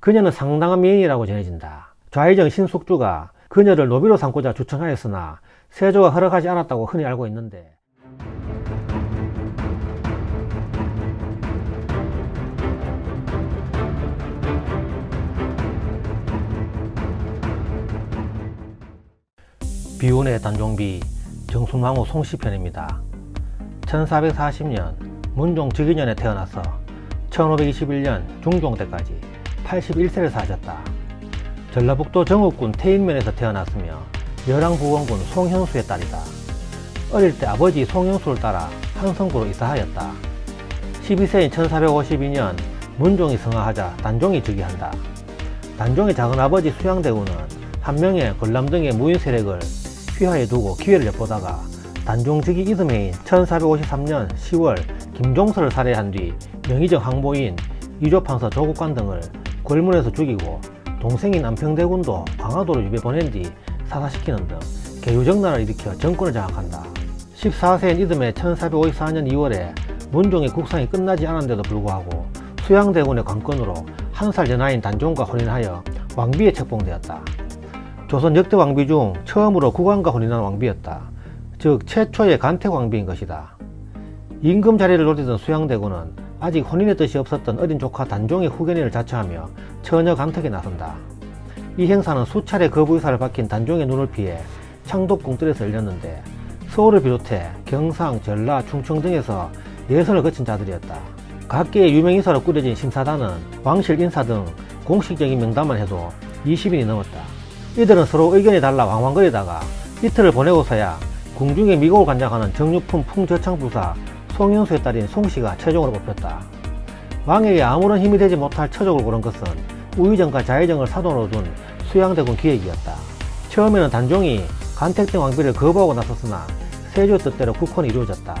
그녀는 상당한 미인이라고 전해진다. 좌의정 신숙주가 그녀를 노비로 삼고자 추천하였으나 세조가 허락하지 않았다고 흔히 알고 있는데 비운의 단종비 정순왕후 송시편입니다. 1440년 문종 즉위년에 태어나서 1521년 중종 때까지 81세를 사셨다. 전라북도 정읍군 태인면에서 태어났으며 열왕부원군 송현수의 딸이다. 어릴 때 아버지 송현수를 따라 한성구로 이사하였다. 12세인 1452년 문종이 성하하자 단종이 즉위한다. 단종의 작은아버지 수양대군은 한 명의 걸람 등의 무인 세력을 휘하에 두고 기회를 엿보다가 단종 즉위 이듬해인 1453년 10월 김종서를 살해한 뒤 명의적 항보인 이조판서 조국관 등을 골문에서 죽이고 동생인 안평대군도 강화도로 유배 보낸 뒤 사사시키는 등 개유정난을 일으켜 정권을 장악한다. 14세인 이듬해 1454년 2월에 문종의 국상이 끝나지 않았는데도 불구하고 수양대군의 관건으로 한 살 연하인 단종과 혼인하여 왕비에 책봉되었다. 조선 역대 왕비 중 처음으로 국왕과 혼인한 왕비였다. 즉 최초의 간택 왕비인 것이다. 임금 자리를 노리던 수양대군은 아직 혼인의 뜻이 없었던 어린 조카 단종의 후견인을 자처하며 처녀 간택에 나선다. 이 행사는 수차례 거부 의사를 밝힌 단종의 눈을 피해 창덕궁 뜰에서 열렸는데 서울을 비롯해 경상, 전라, 충청 등에서 예선을 거친 자들이었다. 각계의 유명인사로 꾸려진 심사단은 왕실 인사 등 공식적인 명단만 해도 20인이 넘었다. 이들은 서로 의견이 달라 왕왕거리다가 이틀을 보내고서야 궁중에 미국을 관장하는 정육품 풍저창 부사 송영수의 딸인 송씨가 최종으로 뽑혔다. 왕에게 아무런 힘이 되지 못할 처족을 고른 것은 우의정과 자의정을 사돈으로 둔 수양대군 기획이었다. 처음에는 단종이 간택된 왕비를 거부하고 나섰으나 세조 뜻대로 국헌이 이루어졌다.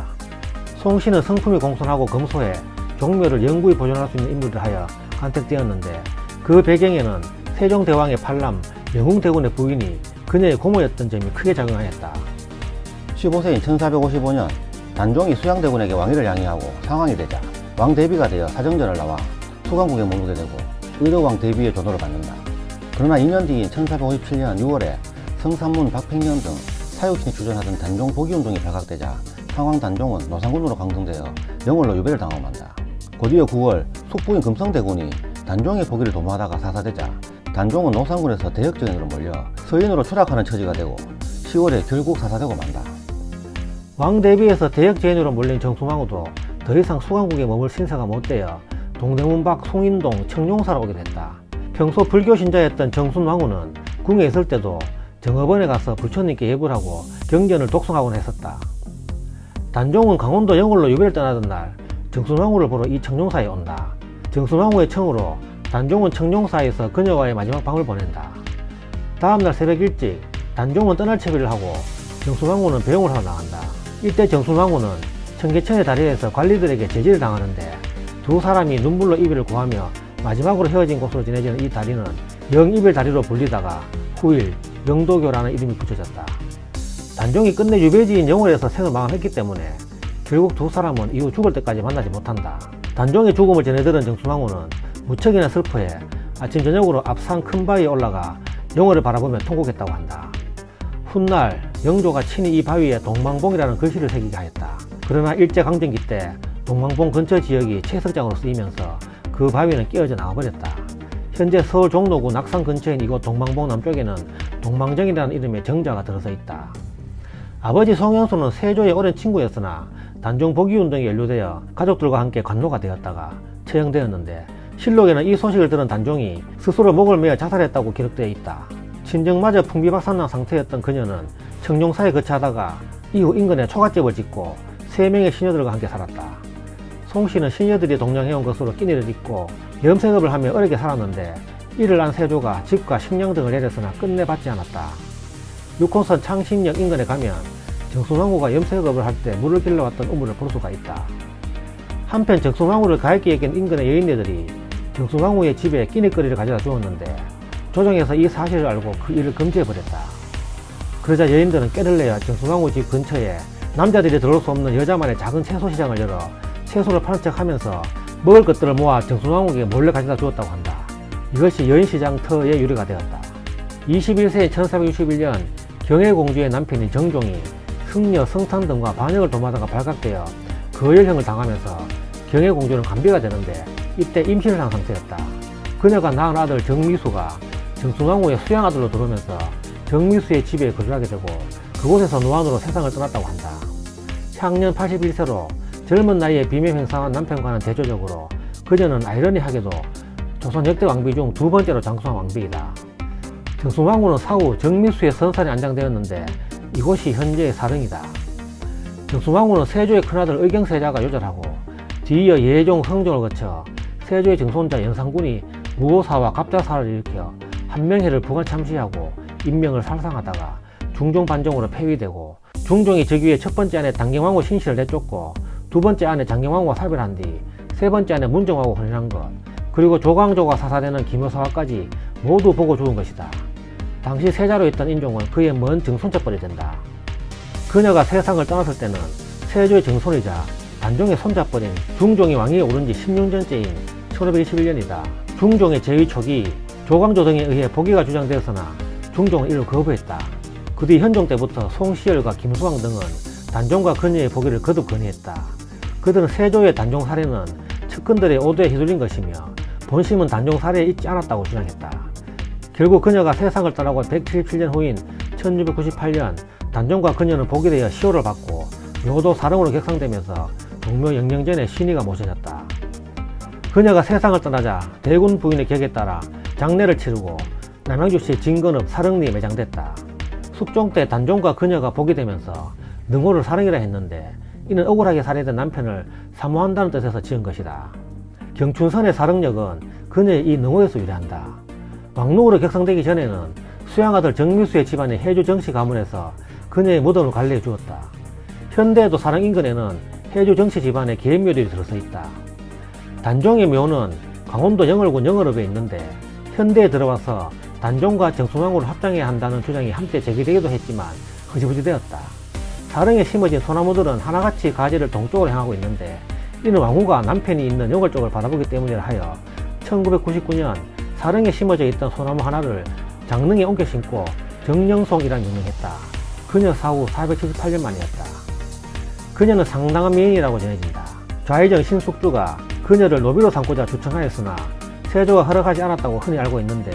송씨는 성품이 공손하고 검소해 종묘를 영구히 보존할 수 있는 인물을 하여 간택되었는데 그 배경에는 세종대왕의 팔남 영웅대군의 부인이 그녀의 고모였던 점이 크게 작용하였다. 15세인 1455년 단종이 수양대군에게 왕위를 양해하고 상황이 되자 왕 대비가 되어 사정전을 나와 수강국에 머무게 되고 의덕왕 대비의 조도를 받는다. 그러나 2년 뒤인 1457년 6월에 성삼문 박팽년 등 사육신이 주전하던 단종 복위운동이 발각되자 상황 단종은 노상군으로 강등되어 영월로 유배를 만다. 곧이어 9월 숙부인 금성대군이 단종의 포기를 도모하다가 사사되자 단종은 노상군에서 대역정인으로 몰려 서인으로 추락하는 처지가 되고 10월에 결국 사사되고 만다. 왕 대비에서 대역 제인으로 몰린 정수망후도 더 이상 수강국에 머물 신사가 못되어 동대문 밖 송인동 청룡사로 오게 됐다. 평소 불교 신자였던 정순왕후는 궁에 있을 때도 정업원에 가서 부처님께 예불 하고 경전을 독송하곤 했었다. 단종은 강원도 영월로 유배를 떠나던 날 정순왕후를 보러 이 청룡사에 온다. 정순왕후의 청으로 단종은 청룡사에서 그녀와의 마지막 밤을 보낸다. 다음날 새벽 일찍 단종은 떠날 채비를 하고 정순왕후는 배웅을 하러 나간다. 이때 정순왕후는 청계천의 다리에서 관리들에게 제지를 당하는데 두 사람이 눈물로 이별을 구하며 마지막으로 헤어진 곳으로 지내지는 이 다리는 영이별 다리로 불리다가 후일 영도교라는 이름이 붙여졌다. 단종이 끝내 유배지인 영월에서 생을 마감했기 때문에 결국 두 사람은 이후 죽을 때까지 만나지 못한다. 단종의 죽음을 전해들은 정순왕후는 무척이나 슬퍼해 아침 저녁으로 앞산 큰 바위에 올라가 영월을 바라보며 통곡했다고 한다. 훗날 영조가 친히 이 바위에 동망봉이라는 글씨를 새기게 하였다. 그러나 일제강점기 때 동망봉 근처 지역이 채석장으로 쓰이면서 그 바위는 깨어져 나와버렸다. 현재 서울 종로구 낙산 근처인 이곳 동망봉 남쪽에는 동망정이라는 이름의 정자가 들어서 있다. 아버지 송영수는 세조의 오랜 친구였으나 단종 복위운동에 연루되어 가족들과 함께 관노가 되었다가 처형되었는데 실록에는 이 소식을 들은 단종이 스스로 목을 매어 자살했다고 기록되어 있다. 친정마저 풍비박산난 상태였던 그녀는 청룡사에 거처하다가 이후 인근에 초가집을 짓고 세 명의 시녀들과 함께 살았다. 송 씨는 시녀들이 동령해온 것으로 끼니를 잇고 염색업을 하며 어렵게 살았는데 이를 안 세조가 집과 식량 등을 내렸으나 끝내 받지 않았다. 6호선 창신역 인근에 가면 정순왕후가 염색업을 할 때 물을 길러왔던 우물을 볼 수가 있다. 한편 정순왕후를 가입기 여긴 인근의 여인네들이 정순왕후의 집에 끼니거리를 가져다 주었는데 조정에서 이 사실을 알고 그 일을 금지해버렸다. 그러자 여인들은 깨를 내어 정순왕후 집 근처에 남자들이 들어올 수 없는 여자만의 작은 채소 시장을 열어 채소를 파는 척 하면서 먹을 것들을 모아 정순왕후에게 몰래 가져다 주었다고 한다. 이것이 여인시장 터의 유래가 되었다. 21세기 1461년 경혜공주의 남편인 정종이 승려, 성탄 등과 반역을 도마다가 발각되어 거열형을 당하면서 경혜공주는 간비가 되는데 이때 임신을 한 상태였다. 그녀가 낳은 아들 정미수가 정순왕후의 수양 아들로 들어오면서 정미수의 집에 거주하게 되고 그곳에서 노안으로 세상을 떠났다고 한다. 향년 81세로 젊은 나이에 비명 행사한 남편과는 대조적으로 그녀는 아이러니하게도 조선 역대 왕비 중 두 번째로 장수한 왕비이다. 정순왕후는 사후 정미수의 선산에 안장되었는데 이곳이 현재의 사릉이다. 정순왕후는 세조의 큰아들 의경세자가 요절하고 뒤이어 예종, 성종을 거쳐 세조의 정손자 연산군이 무오사와 갑자사를 일으켜 한명회를 부관 참시하고 인명을 살상하다가 중종 반정으로 폐위되고 중종이 즉위의 첫 번째 아내 단경왕후 신실을 내쫓고 두 번째 아내 장경왕후와 사별한 뒤 세 번째 아내 문정왕후 혼인한 것 그리고 조광조가 사사되는 김효사화까지 모두 보고 죽은 것이다. 당시 세자로 있던 인종은 그의 먼 증손자뻘이 된다. 그녀가 세상을 떠났을 때는 세조의 증손이자 단종의 손자뻘인 중종이 왕위에 오른 지 16년째인 1521년이다. 중종의 제위 초기 조광조 등에 의해 복위가 주장되었으나 중종은 이를 거부했다. 그 뒤 현종 때부터 송시열과 김수왕 등은 단종과 그녀의 복위를 거듭 건의했다. 그들은 세조의 단종 사례는 측근들의 오도에 휘둘린 것이며 본심은 단종 사례에 있지 않았다고 주장했다. 결국 그녀가 세상을 떠나고 177년 후인 1698년 단종과 그녀는 복위되어 시호를 받고 묘도 사릉으로 격상되면서 동묘 영령전에 신의가 모셔졌다. 그녀가 세상을 떠나자 대군 부인의 격에 따라 장례를 치르고 남양주시 진건읍 사릉리에 매장됐다. 숙종 때 단종과 그녀가 복이 되면서 능호를 사릉이라 했는데 이는 억울하게 살해된 남편을 사모한다는 뜻에서 지은 것이다. 경춘선의 사릉역은 그녀의 이 능호에서 유래한다. 왕릉으로 격상되기 전에는 수양아들 정미수의 집안의 해주 정씨 가문에서 그녀의 무덤을 관리해 주었다. 현대에도 사릉 인근에는 해주 정씨 집안의 계묘들이 들어서 있다. 단종의 묘는 강원도 영월군 영월읍에 있는데 현대에 들어와서 단종과 정순왕후를 합장해야 한다는 주장이 한때 제기되기도 했지만 흐지부지 되었다. 사릉에 심어진 소나무들은 하나같이 가지를 동쪽으로 향하고 있는데 이는 왕후가 남편이 있는 영월 쪽을 바라보기 때문이라 하여 1999년 사릉에 심어져 있던 소나무 하나를 장릉에 옮겨 심고 정령송이란 명명했다. 그녀 사후 478년 만이었다. 그녀는 상당한 미인이라고 전해진다. 좌의정 신숙주가 그녀를 노비로 삼고자 주청하였으나 세조가 허락하지 않았다고 흔히 알고 있는데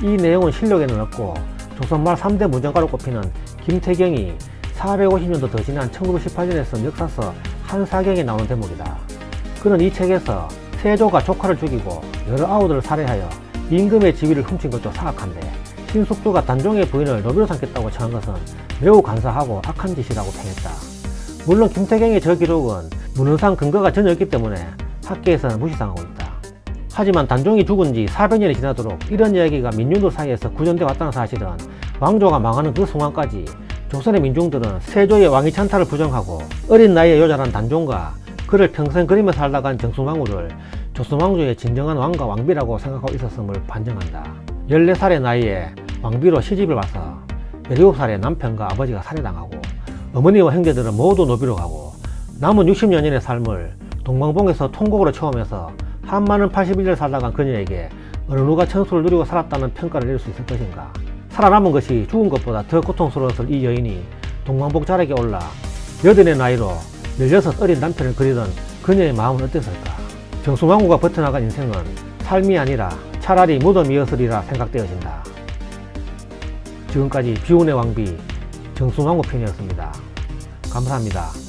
이 내용은 실록에는 없고 조선말 3대 문정가로 꼽히는 김태경이 450년도 더 지난 1918년에 쓴 역사서 한사경에 나오는 대목이다. 그는 이 책에서 세조가 조카를 죽이고 여러 아우들을 살해하여 임금의 지위를 훔친 것도 사악한데 신숙주가 단종의 부인을 노비로 삼겠다고 청한 것은 매우 간사하고 악한 짓이라고 평했다. 물론 김태경의 저 기록은 문헌상 근거가 전혀 없기 때문에 학계에서는 무시당하고 있다. 하지만 단종이 죽은 지 400년이 지나도록 이런 이야기가 민중들 사이에서 구전돼 왔다는 사실은 왕조가 망하는 그 순간까지 조선의 민중들은 세조의 왕위 찬탈을 부정하고 어린 나이에 요절한 단종과 그를 평생 그리며 살다 간 정순왕후를 조선왕조의 진정한 왕과 왕비라고 생각하고 있었음을 반증한다. 14살의 나이에 왕비로 시집을 와서 17살에 남편과 아버지가 살해당하고 어머니와 형제들은 모두 노비로 가고 남은 60년의 삶을 동방봉에서 통곡으로 채우면서 한많은 81년 살다 간 그녀에게 어느 누가 천수를 누리고 살았다는 평가를 내릴 수 있을 것인가 살아남은 것이 죽은 것보다 더 고통스러웠을 이 여인이 동방복 자락에 올라 여든의 나이로 16 어린 남편을 그리던 그녀의 마음은 어땠을까 정수왕후가 버텨나간 인생은 삶이 아니라 차라리 무덤이었으리라 생각되어진다 지금까지 비운의 왕비 정순왕후 편이었습니다. 감사합니다.